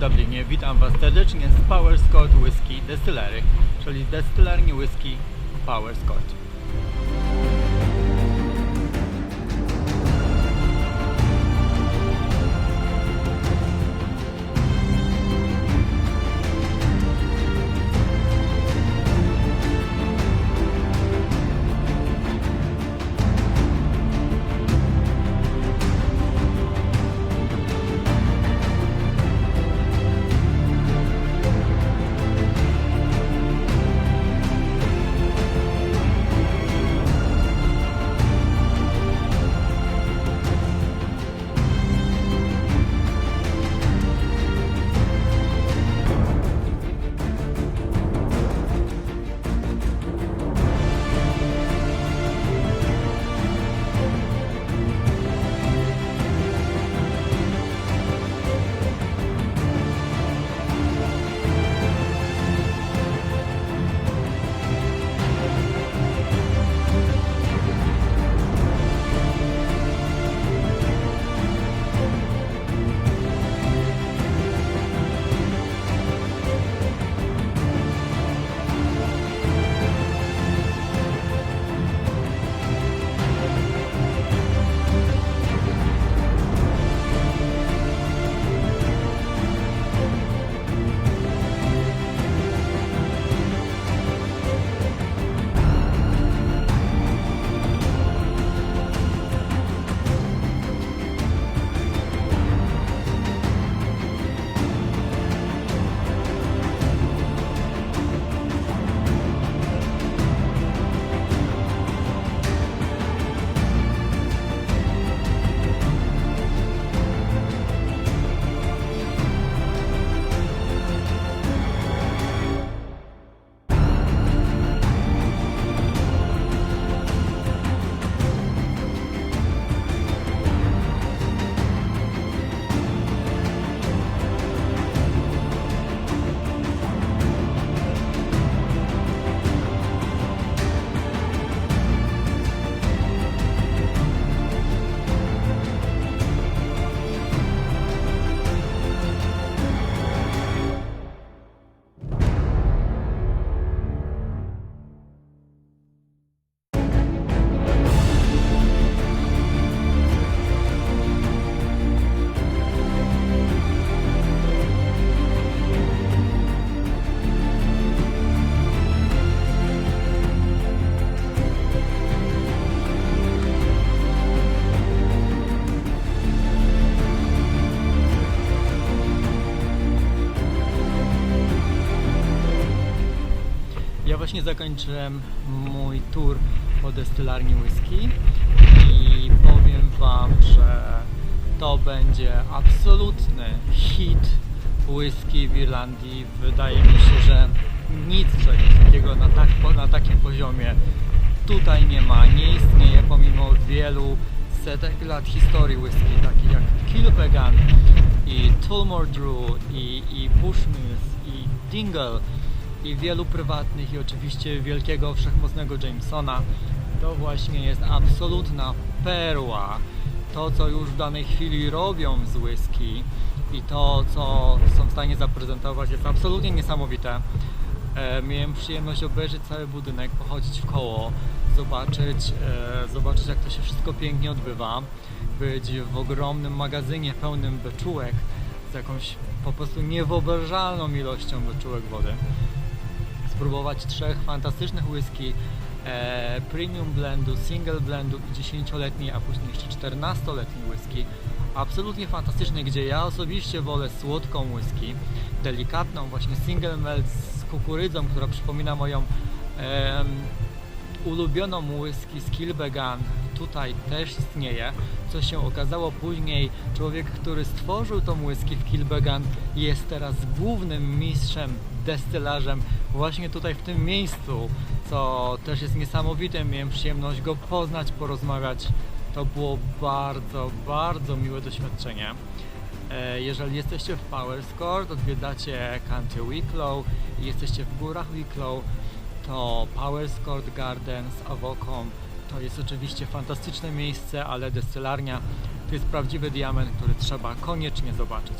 Dublinie. Witam Was serdecznie z Power Scott Whisky Destillery, czyli z destylarni whisky Power Scott. Właśnie zakończyłem mój tour po destylarni whisky i powiem Wam, że to będzie absolutny hit whisky w Irlandii. Wydaje mi się, że nic czegoś takiego na, tak, na takim poziomie tutaj nie ma, nie istnieje pomimo wielu setek lat historii whisky, takich jak Kilbegan i Tullamore Drew i, i Bushmills i Dingle i wielu prywatnych i oczywiście wielkiego wszechmocnego Jamesona. To właśnie jest absolutna perła. To, co już w danej chwili robią z whisky i to, co są w stanie zaprezentować jest absolutnie niesamowite. E, miałem przyjemność obejrzeć cały budynek, pochodzić w koło, zobaczyć, e, zobaczyć jak to się wszystko pięknie odbywa, być w ogromnym magazynie pełnym beczułek z jakąś po prostu niewyobrażalną ilością beczułek wody spróbować trzech fantastycznych whisky e, premium blendu, single blendu i 10-letniej, a później jeszcze 14-letniej whisky. Absolutnie fantastyczny, gdzie ja osobiście wolę słodką whisky, delikatną właśnie single malt z kukurydzą, która przypomina moją em, ulubioną whisky z Kilbegan tutaj też istnieje, co się okazało później. Człowiek, który stworzył tą whisky w Kilbegan jest teraz głównym mistrzem, destylarzem właśnie tutaj w tym miejscu, co też jest niesamowite. Miałem przyjemność go poznać, porozmawiać. To było bardzo, bardzo miłe doświadczenie. E, Jeżeli jesteście w Powerscourt, odwiedzacie County Wicklow i jesteście w górach Wicklow, to Powerscourt Gardens Avocom to jest oczywiście fantastyczne miejsce, ale destylarnia to jest prawdziwy diament, który trzeba koniecznie zobaczyć.